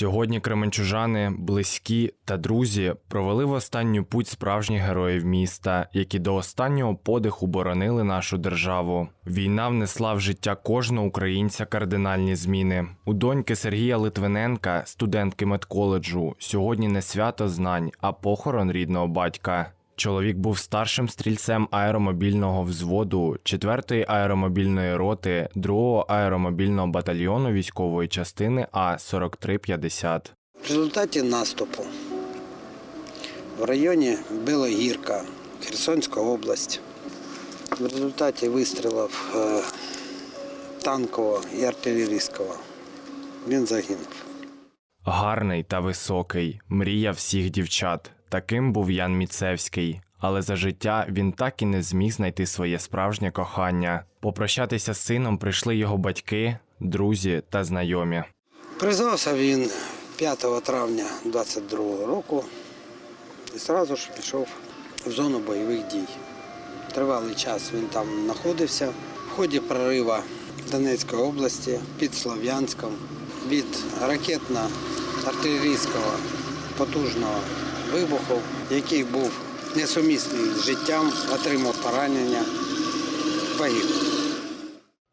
Сьогодні кременчужани, близькі та друзі провели в останню путь справжніх героїв міста, які до останнього подиху боронили нашу державу. Війна внесла в життя кожного українця кардинальні зміни. У доньки Сергія Литвиненка, студентки медколеджу, сьогодні не свято знань, а похорон рідного батька. Чоловік був старшим стрільцем аеромобільного взводу 4-ї аеромобільної роти 2-го аеромобільного батальйону військової частини А 4350. В результаті наступу в районі Білогірка, Херсонська область, в результаті вистрілів е, танкового і артилерійського він загинув. Гарний та високий, мрія всіх дівчат. Таким був Ян Міцевський. Але за життя він так і не зміг знайти своє справжнє кохання. Попрощатися з сином прийшли його батьки, друзі та знайомі. Призвався він 5 травня 22 року і одразу ж пішов в зону бойових дій. Тривалий час він там знаходився. В ході прорива Донецької області під Слов'янськом від ракетно-артилерійського потужного вибуху, який був несумісний з життям, отримав поранення, погиб.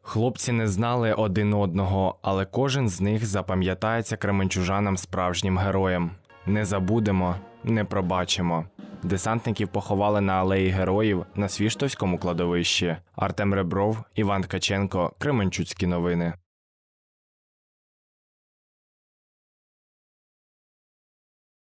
Хлопці не знали один одного, але кожен з них запам'ятається кременчужанам справжнім героєм. Не забудемо, не пробачимо. Десантників поховали на алеї героїв на Свіштовському кладовищі. Артем Ребров, Іван Ткаченко, Кременчуцькі новини.